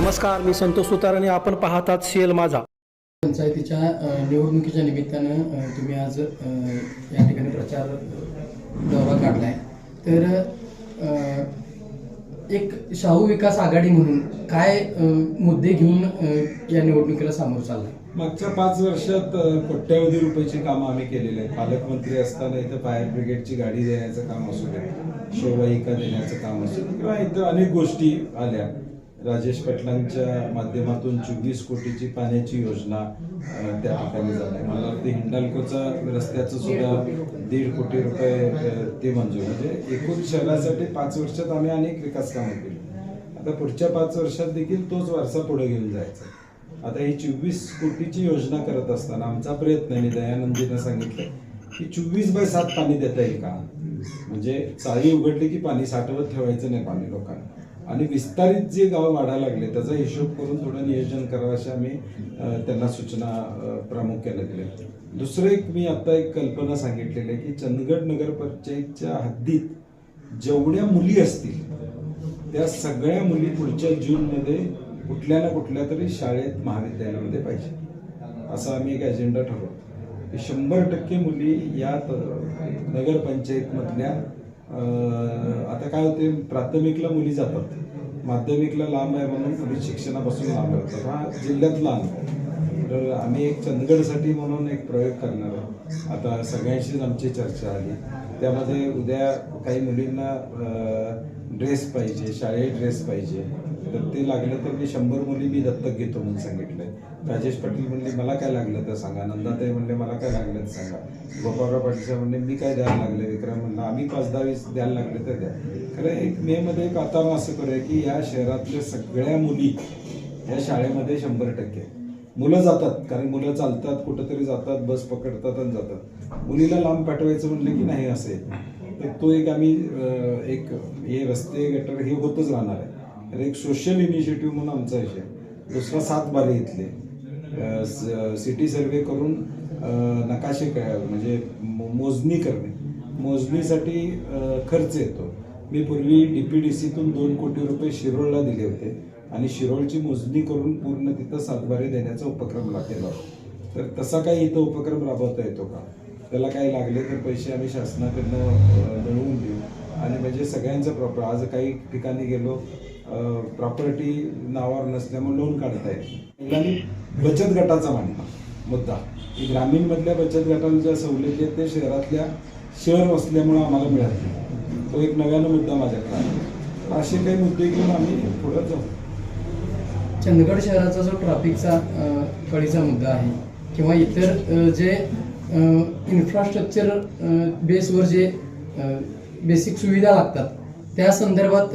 नमस्कार मी संतोष सुतार आणि आपण पाहतात सीएल माझा. पंचायतीच्या निवडणुकीच्या निमित्तानं तुम्ही आज या ठिकाणी प्रचार दौरा काढलाय. तर एक शाहू विकास आघाडी म्हणून काय मुद्दे घेऊन या निवडणुकीला सामोरं चाललाय? मागच्या पाच वर्षात कोट्यवधी रुपयाची कामं आम्ही केलेली आहेत. पालकमंत्री असताना इथं फायर ब्रिगेडची गाडी देण्याचं काम असू दे शोवाहिका देण्याचं काम असू दे किंवा इथं अनेक गोष्टी आल्या. राजेश पाटलांच्या माध्यमातून चोवीस कोटीची पाण्याची योजना त्या ठिकाणी झाली मला वाटतं हिंडाल्कोचा रस्त्याचं सुद्धा दीड कोटी रुपये ते मंजूर. म्हणजे एकूण शहरासाठी पाच वर्षात आम्ही अनेक विकास कामं केली. आता पुढच्या पाच वर्षात देखील तोच वारसा पुढे घेऊन जायचा आता ही चोवीस कोटीची योजना करत असताना आमचा प्रयत्न आहे मी दयानंदीनं सांगितलं की चोवीस बाय सात पाणी देता येईल का? म्हणजे चाळी उघडली की पाणी साठवत ठेवायचं नाही पाणी लोकांना. आणि विस्तारित जे गाव वाढायला लागले त्याचा हिशोब करून थोडं नियोजन करावं अशा आम्ही त्यांना सूचना प्रामुख्याने दिल्या. दुसरं एक मी आता एक कल्पना सांगितलेली आहे की चंदगड नगर पंचायतच्या हद्दीत जेवढ्या मुली असतील त्या सगळ्या मुली पुढच्या जूनमध्ये कुठल्या ना कुठल्या तरी शाळेत महाविद्यालयामध्ये पाहिजे. असा आम्ही एक अजेंडा ठरवतो. की शंभर टक्के मुली या नगरपंचायतमधल्या आता काय होते प्राथमिकला मुली जातात. माध्यमिकला लांब आहे म्हणून मुली शिक्षणापासून लांब राहतात हा जिल्ह्यातला अनुभव तर आम्ही एक चंदगडसाठी म्हणून एक प्रयोग करणार आहोत. आता सगळ्यांशीच आमची चर्चा आली. त्यामध्ये उद्या काही मुलींना ड्रेस पाहिजे शाळेत ड्रेस पाहिजे. तर ते लागलं तर मी शंभर मुली मी दत्तक घेतो म्हणून सांगितलंय. राजेश पाटील म्हणले मला काय लागलं तर सांगा. नंदाताई म्हणले मला काय लागलं तर सांगा. गोपाळराव पाटील साहेब म्हणले मी काय द्यायला लागले? विक्रम म्हणला आम्ही पाच दहा वीस द्यायला लागले तर द्या. खरं एक मे मध्ये एक आता असं करूया की या शहरातल्या सगळ्या मुली या शाळेमध्ये शंभर टक्के. मुलं जातात कारण मुलं चालतात कुठंतरी जातात बस पकडतात आणि जातात. मुलीला लांब पाठवायचं म्हणलं की नाही असेल तर तो एक आम्ही एक हे रस्ते गटर हे होतच राहणार आहे. तर एक सोशल इनिशिएटिव्ह म्हणून आमचा विषय दुसरा सात बारे इथले. सिटी सर्वे करून नकाशे म्हणजे मोजणी करणे. मोजणीसाठी खर्च येतो. मी पूर्वी डी पी डी सीतून दोन कोटी रुपये शिरोळला दिले होते आणि शिरोळची मोजणी करून पूर्ण तिथं सातबारे देण्याचा उपक्रम ला- तर तसा काही इथं उपक्रम राबवता येतो का? त्याला काही लागले तर पैसे आम्ही शासनाकडनं मिळवून देऊ. आणि म्हणजे सगळ्यांचं प्रॉपर आज काही ठिकाणी गेलो प्रॉपर्टी नावावर नसल्यामुळे लोन काढता येईल आणि बचत गटाचा मांडला मुद्दा. की ग्रामीणमधल्या बचत गटाला ज्या सवलती आहेत ते शहरातल्या शहर असल्यामुळं आम्हाला मिळत नाही. तो एक नव्यानं मुद्दा माझ्याकडे असे काही मुद्दे घेऊन आम्ही पुढे जाऊ. चंदगड शहराचा जो ट्रॅफिकचा कळीचा मुद्दा आहे किंवा इतर जे इन्फ्रास्ट्रक्चर बेसवर जे बेसिक सुविधा लागतात त्या संदर्भात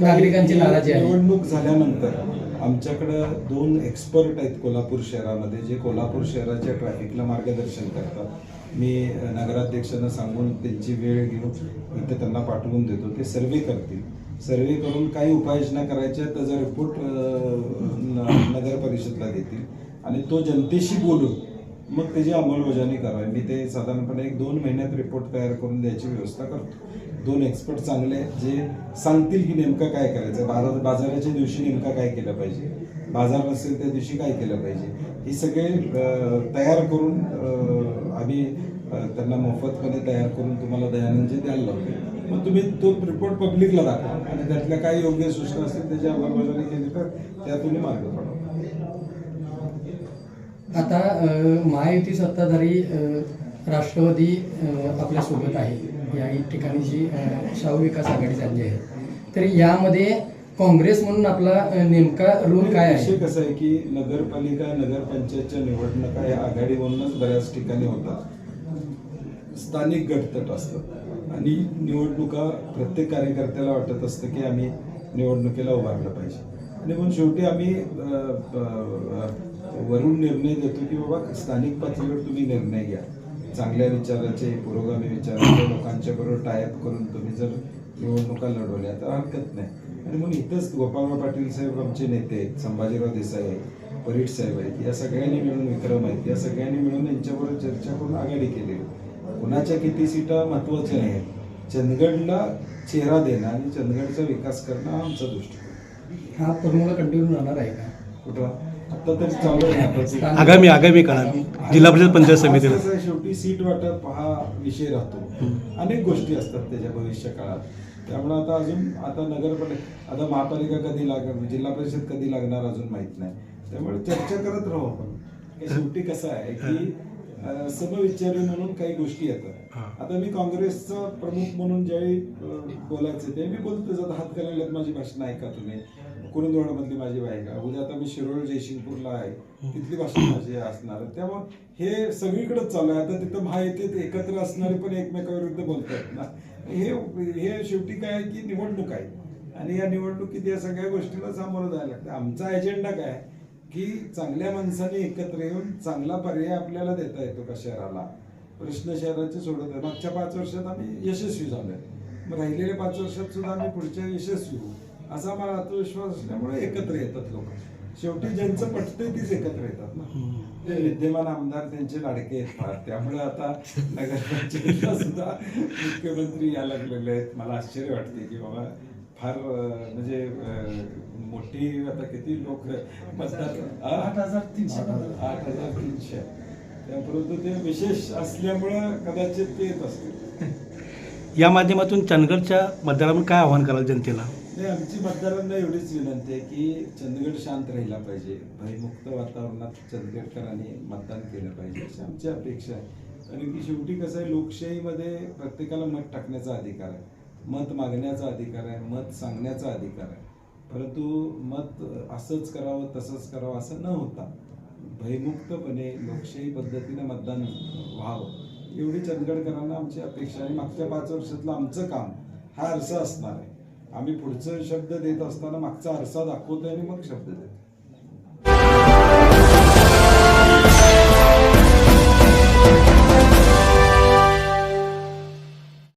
नागरिकांची नाराजी आहे. निवडणूक झाल्यानंतर आमच्याकडं दोन एक्सपर्ट आहेत कोल्हापूर शहरामध्ये जे कोल्हापूर शहराच्या ट्रॅफिकला मार्गदर्शन करतात. मी नगराध्यक्षांना सांगून त्यांची वेळ घेऊन इथे त्यांना पाठवून देतो. ते सर्वे करतील. सर्वे करून काही उपाययोजना करायच्या त्याचा रिपोर्ट नगर परिषदला देतील. आणि तो जनतेशी बोलून मग त्याची अंमलबजावणी करावी मी ते साधारणपणे एक दोन महिन्यात रिपोर्ट तयार करून द्यायची व्यवस्था करतो. दोन एक्सपर्ट चांगले आहेत, जे सांगतील की नेमकं काय करायचं. बाजार बाजाराच्या दिवशी नेमका काय केलं पाहिजे? बाजार नसेल त्या दिवशी काय केलं पाहिजे? हे सगळे तयार करून आम्ही त्यांना मोफतपणे तयार करून तुम्हाला दयानंदजी द्यायला लावतो. मग तुम्ही तो रिपोर्ट पब्लिकला दाखवा आणि त्यातल्या काय योग्य सूचना असतील त्याची अंमलबजावणी केली तर त्या तुम्ही मार्ग पडवा. आता महायुती सत्ताधारी राष्ट्रवादी आपल्यासोबत आहे. या ठिकाणी जी शाहू विकास आघाडी झाली आहे. तरी यामध्ये काँग्रेस म्हणून आपला नेमका रोल काय आहे? कसं आहे की नगरपालिका नगरपंचायतच्या निवडणुका या आघाडी म्हणूनच बऱ्याच ठिकाणी होतात. स्थानिक गटतट असतात आणि निवडणुका प्रत्येक कार्यकर्त्याला वाटत असतं की आम्ही निवडणुकीला उभारलं पाहिजे. आणि म्हणून शेवटी आम्ही वरून निर्णय देतो की बाबा स्थानिक पातळीवर तुम्ही निर्णय घ्या. चांगल्या विचाराचे पुरोगामी विचाराचे लोकांच्या बरोबर टायअप करून तुम्ही जर निवडणुका लढवल्या तर हरकत नाही. आणि म्हणून इथंच गोपाळराव पाटील साहेब आमचे नेते आहेत संभाजीराव देसाई आहेत परीट साहेब आहेत या सगळ्यांनी मिळून विक्रम आहेत या सगळ्यांनी मिळून यांच्याबरोबर चर्चा करून आघाडी केली कुणाच्या किती सीटा महत्त्वाच्या नाहीत चंदगडला चेहरा देणं आणि चंदगडचा विकास करणं आमचा दृष्टिकोन. हा फॉर्म्युला कंटिन्यू राहणार आहे का? कुठं आगामी आगामी काळात जिल्हा परिषद पंचायत समितीला. शेवटी सीट वाटप हा विषय राहतो. अनेक गोष्टी असतात त्याच्या भविष्य काळात त्यामुळे आता अजून आता नगरपालिका आता महापालिका कधी लागणार? जिल्हा परिषद कधी लागणार अजून माहीत नाही. त्यामुळे चर्चा करत राहू आपण. की शेवटी कसं आहे की समविचारी म्हणून काही गोष्टी येतात. आता मी काँग्रेसचा प्रमुख म्हणून ज्यावेळी बोलायचं ते मी बोलतो आता हातकणंगल्यात माझी भाषण ऐका तुम्ही. कुरुंदवाडामधली माझी बायका. उद्या आता मी शिरोळ जयसिंगपूरला आहे. तिथली भाषा माझी असणार त्यामुळे हे सगळीकडेच चालू आहे. आता तिथं महायुतीत एकत्र असणारे पण एकमेकाविरुद्ध बोलतात ना. हे हे शेवटी काय आहे की निवडणूक आहे. आणि या निवडणुकीत या सगळ्या गोष्टीला सामोरं जायला लागतं. आमचा एजेंडा काय? की चांगल्या माणसांनी एकत्र येऊन चांगला पर्याय आपल्याला देता येतो का शहराला? प्रश्न शहराचे सोडत आहे. मागच्या पाच वर्षात आम्ही यशस्वी झालोय. मग राहिलेल्या पाच वर्षात सुद्धा आम्ही पुढच्या यशस्वी होऊ. असा मला आत्मविश्वास असल्यामुळे एकत्र येतात लोक. शेवटी ज्यांचं पटतंय तीच एकत्र येतात ना. ते विद्यमान आमदार त्यांचे लाडके आहेत फार त्यामुळे आता नगरपंचायतला सुद्धा मुख्यमंत्री या लागलेले आहेत. मला आश्चर्य वाटते की बाबा फार म्हणजे मोठी आता किती लोक मतदार आठ हजार तीनशे आठ हजार. तीनशे. त्यापर्यंत ते विशेष असल्यामुळं कदाचित ते येत असतील. या माध्यमातून चंदगडच्या मतदारांना काय आव्हान कराल जनतेला? नाही आमची मतदारांना एवढीच विनंती आहे की चंदगड शांत राहिला पाहिजे. भयमुक्त वातावरणात चंदगडकरांनी मतदान केलं पाहिजे अशी आमची अपेक्षा आहे. कारण की शेवटी कसं आहे लोकशाहीमध्ये प्रत्येकाला मत टाकण्याचा अधिकार आहे. मत मागण्याचा अधिकार आहे मत सांगण्याचा अधिकार आहे. परंतु मत असंच करावं तसंच करावं असं न होता भयमुक्तपणे लोकशाही पद्धतीने मतदान व्हावं. एवढी चंदगडकरांना आमची अपेक्षा आहे. मागच्या पाच वर्षातलं आमचं काम हा आरसा असणार आहे. आम्ही पुढचं शब्द देत असताना मागचा आरसा दाखवतोय आणि मग शब्द देतो